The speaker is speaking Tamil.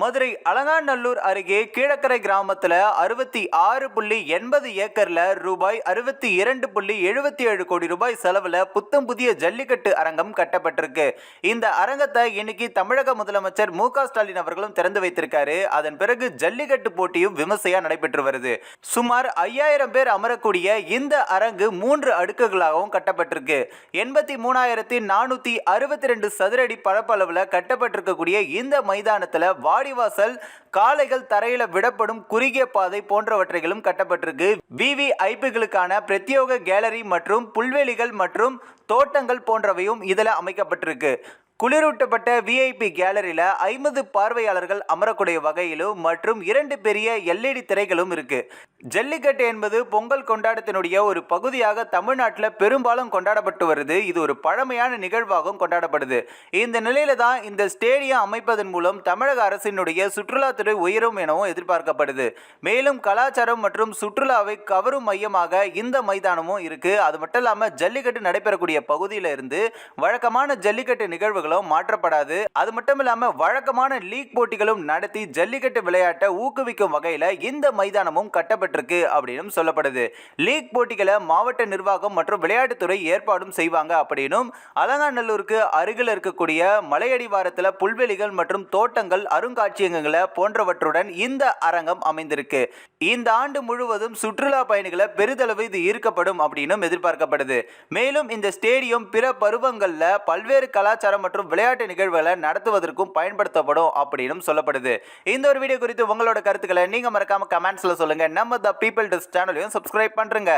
மதுரை அலங்காநல்லூர் அருகே கீழக்கரை கிராமத்தில் அறுபத்தி ஆறு புள்ளி எண்பது ஏக்கரில் ரூபாய் அறுபத்தி இரண்டு புள்ளி எழுபத்தி ஏழு கோடி ரூபாய் செலவில் புத்தம் புதிய ஜல்லிக்கட்டு அரங்கம் கட்டப்பட்டிருக்கு. இந்த அரங்கத்தை இன்னைக்கு தமிழக முதலமைச்சர் மு ஸ்டாலின் அவர்களும் திறந்து வைத்திருக்காரு. அதன் பிறகு ஜல்லிக்கட்டு போட்டியும் விமர்சையாக நடைபெற்று வருது. சுமார் ஐயாயிரம் பேர் அமரக்கூடிய இந்த அரங்கு மூன்று அடுக்குகளாகவும் கட்டப்பட்டிருக்கு. எண்பத்தி மூணாயிரத்தி நானூற்றி அறுபத்தி ரெண்டு சதுரடி பரப்பளவில் கட்டப்பட்டிருக்கக்கூடிய இந்த மைதானத்தில் வாடி வாடிவாசல் காளைகள் தரையில விடப்படும் குறுகிய பாதை போன்றவற்றைகளும் கட்டப்பட்டிருக்கு. விவிஐபிகளுக்கான பிரத்யோக கேலரி மற்றும் புல்வெளிகள் மற்றும் தோட்டங்கள் போன்றவையும் இதில் அமைக்கப்பட்டிருக்கு. குளிரூட்டப்பட்ட விஐபி கேலரியில் ஐம்பது பார்வையாளர்கள் அமரக்கூடிய வகையிலும் மற்றும் இரண்டு பெரிய எல்இடி திரைகளும் இருக்கு. ஜல்லிக்கட்டு என்பது பொங்கல் கொண்டாடத்தினுடைய ஒரு பகுதியாக தமிழ்நாட்டில் பெரும்பாலும் கொண்டாடப்பட்டு வருது. இது ஒரு பழமையான நிகழ்வாகவும் கொண்டாடப்படுது. இந்த நிலையில தான் இந்த ஸ்டேடியம் அமைப்பதன் மூலம் தமிழக அரசினுடைய சுற்றுலாத்துறை உயரும் எனவும் எதிர்பார்க்கப்படுது. மேலும் கலாச்சாரம் மற்றும் சுற்றுலாவை கவரும் மையமாக இந்த மைதானமும் இருக்கு. அது மட்டும் இல்லாமல் ஜல்லிக்கட்டு நடைபெறக்கூடிய பகுதியில இருந்து வழக்கமான ஜல்லிக்கட்டு நிகழ்வுகளும் மாற்றப்படாது. அது மட்டும் இல்லாம வழக்கமான லீக் போட்டிகளும் நடத்தி ஜல்லிக்கட்டு விளையாட்டை ஊக்குவிக்கும் வகையில் இந்த மைதானமும் கட்டப்பட்டிருக்கு அப்படின்னு சொல்லப்படுது. லீக் போட்டிகளை மாவட்ட நிர்வாகம் மற்றும் விளையாட்டுத்துறை ஏற்பாடும் செய்வாங்க அப்படின்னும் அலங்காநல்லூருக்கு அருகில் இருக்கக்கூடிய மலையடிவாரத்தில் புல்வெளிகள் மற்றும் தோட்டங்கள் அருங்காட்சியகங்களை போன்றவற்றுடன் இந்த அரங்கம் அமைந்திருக்கு. இந்த ஆண்டு முழுவதும் சுற்றுலா பயணிகளை பெரிதளவு இது ஈர்க்கப்படும் அப்படின்னும் எதிர்பார்க்கப்படுது. மேலும் இந்த ஸ்டேடியம் பிற பருவங்களில் பல்வேறு கலாச்சாரம் மற்றும் விளையாட்டு நிகழ்வுகளை நடத்துவதற்கும் பயன்படுத்தப்படும் அப்படின்னு சொல்லப்படுது. இந்த ஒரு வீடியோ குறித்து உங்களோட கருத்துக்களை நீங்க மறக்காம கமெண்ட்ஸ்ல சொல்லுங்க. நம்ம த பீப்பிள் டிஸ் சேனலையும் சப்ஸ்கிரைப் பண்ணுறங்க